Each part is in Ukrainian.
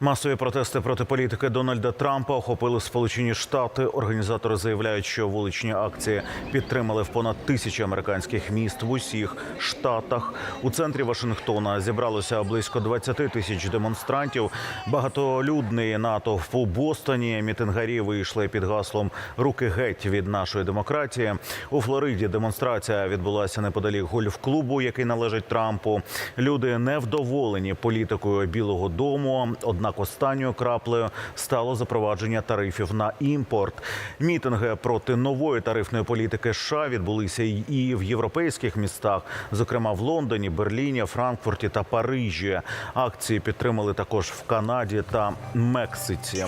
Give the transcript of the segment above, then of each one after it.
Масові протести проти політики Дональда Трампа охопили Сполучені Штати. Організатори заявляють, що вуличні акції підтримали в понад тисячі американських міст в усіх штатах. У центрі Вашингтона зібралося близько 20 тисяч демонстрантів. Багатолюдний натовп у Бостоні. Мітингарі вийшли під гаслом Руки геть від нашої демократії. У Флориді демонстрація відбулася неподалік гольф-клубу, який належить Трампу. Люди невдоволені політикою Білого Дому. Однак останньою краплею стало запровадження тарифів на імпорт. Мітинги проти нової тарифної політики США відбулися і в європейських містах, зокрема в Лондоні, Берліні, Франкфурті та Парижі. Акції підтримали також в Канаді та Мексиці.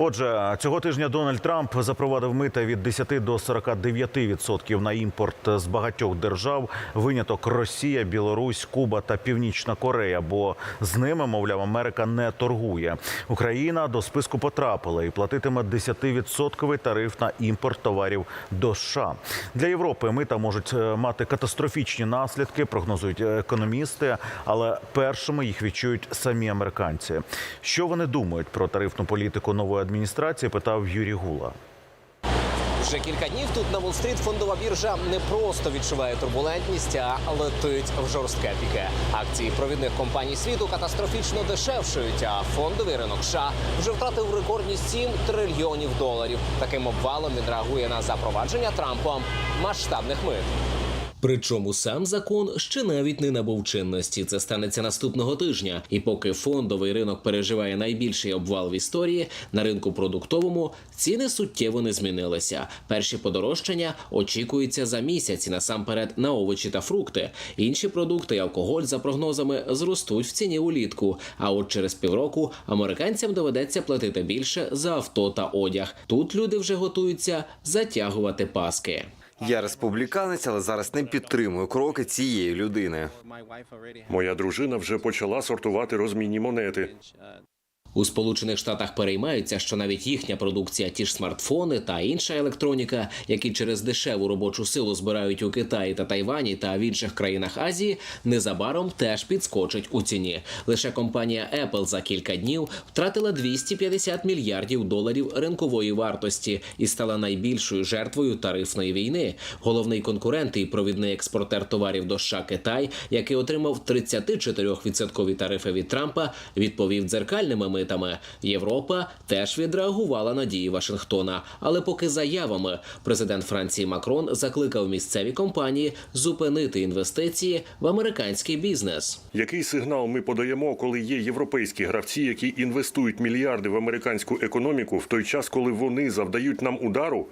Отже, цього тижня Дональд Трамп запровадив мита від 10 до 49% на імпорт з багатьох держав. Виняток Росія, Білорусь, Куба та Північна Корея. Бо з ними, мовляв, Америка не торгує. Україна до списку потрапила і платитиме 10% тариф на імпорт товарів до США. Для Європи мита можуть е, мати катастрофічні наслідки, прогнозують е, економісти. Але першими їх відчують самі американці. Що вони думають про тарифну політику нової адміністрації? Питав Юрій Гула. Вже кілька днів тут на Уолл-стріт фондова біржа не просто відчуває турбулентність, а летить в жорстке піке. Акції провідних компаній світу катастрофічно дешевшують. А фондовий ринок США вже втратив рекордні 7 трильйонів доларів. Таким обвалом він реагує на запровадження Трампом масштабних мит. Причому сам закон ще навіть не набув чинності. Це станеться наступного тижня. І поки фондовий ринок переживає найбільший обвал в історії, на ринку продуктовому ціни суттєво не змінилися. Перші подорожчання очікуються за місяць насамперед на овочі та фрукти. Інші продукти і алкоголь за прогнозами зростуть в ціні улітку. А от через півроку американцям доведеться платити більше за авто та одяг. Тут люди вже готуються затягувати паски. Я республіканець, але зараз не підтримую кроки цієї людини. Моя дружина вже почала сортувати розмінні монети. У Сполучених Штатах переймаються, що навіть їхня продукція, ті ж смартфони та інша електроніка, які через дешеву робочу силу збирають у Китаї та Тайвані та в інших країнах Азії, незабаром теж підскочить у ціні. Лише компанія Apple за кілька днів втратила 250 мільярдів доларів ринкової вартості і стала найбільшою жертвою тарифної війни. Головний конкурент і провідний експортер товарів до США Китай, який отримав 34% тарифи від Трампа, відповів дзеркальними митами. Європа теж відреагувала на дії Вашингтона. Але поки заявами президент Франції Макрон закликав місцеві компанії зупинити інвестиції в американський бізнес. Який сигнал ми подаємо, коли є європейські гравці, які інвестують мільярди в американську економіку в той час, коли вони завдають нам удару?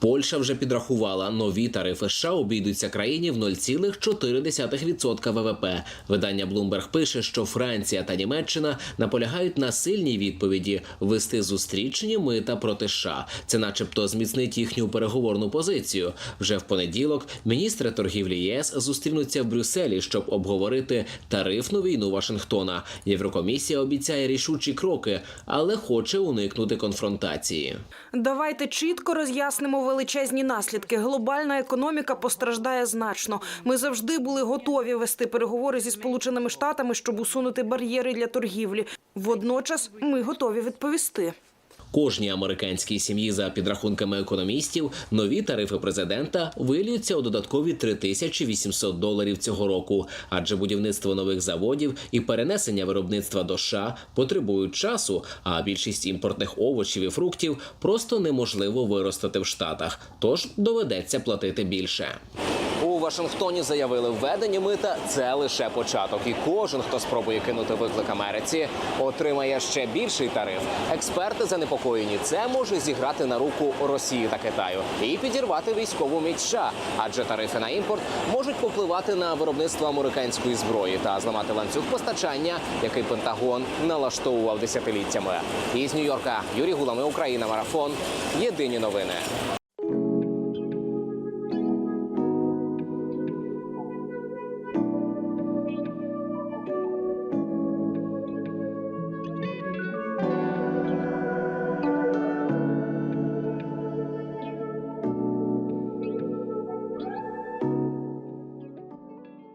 Польща вже підрахувала нові тарифи США обійдуться країні в 0,4% ВВП. Видання Bloomberg пише, що Франція та Німеччина наполягають на сильній відповіді вести зустрічні мита проти США. Це, начебто, зміцнить їхню переговорну позицію. Вже в понеділок міністри торгівлі ЄС зустрінуться в Брюсселі, щоб обговорити тарифну війну Вашингтона. Єврокомісія обіцяє рішучі кроки, але хоче уникнути конфронтації. Давайте чітко роз'яснимо величезні наслідки. Глобальна економіка постраждає значно. Ми завжди були готові вести переговори зі сполученими штатами, щоб усунути бар'єри для торгівлі. Водночас ми готові відповісти. Кожній американській сім'ї, за підрахунками економістів, нові тарифи президента вилюються у додаткові 3800 доларів цього року, адже будівництво нових заводів і перенесення виробництва до США потребують часу, а більшість імпортних овочів і фруктів просто неможливо виростити в Штатах, тож доведеться платити більше. У Вашингтоні заявили, введення мита це лише початок, і кожен, хто спробує кинути виклик Америці, отримає ще більший тариф. Експерти занепокоєні, це може зіграти на руку Росії та Китаю і підірвати військову міць США, адже тарифи на імпорт можуть попливати на виробництво американської зброї та зламати ланцюг постачання, який Пентагон налаштовував десятиліттями. Із Нью-Йорка Юрій Гулами, Україна, марафон. Єдині новини.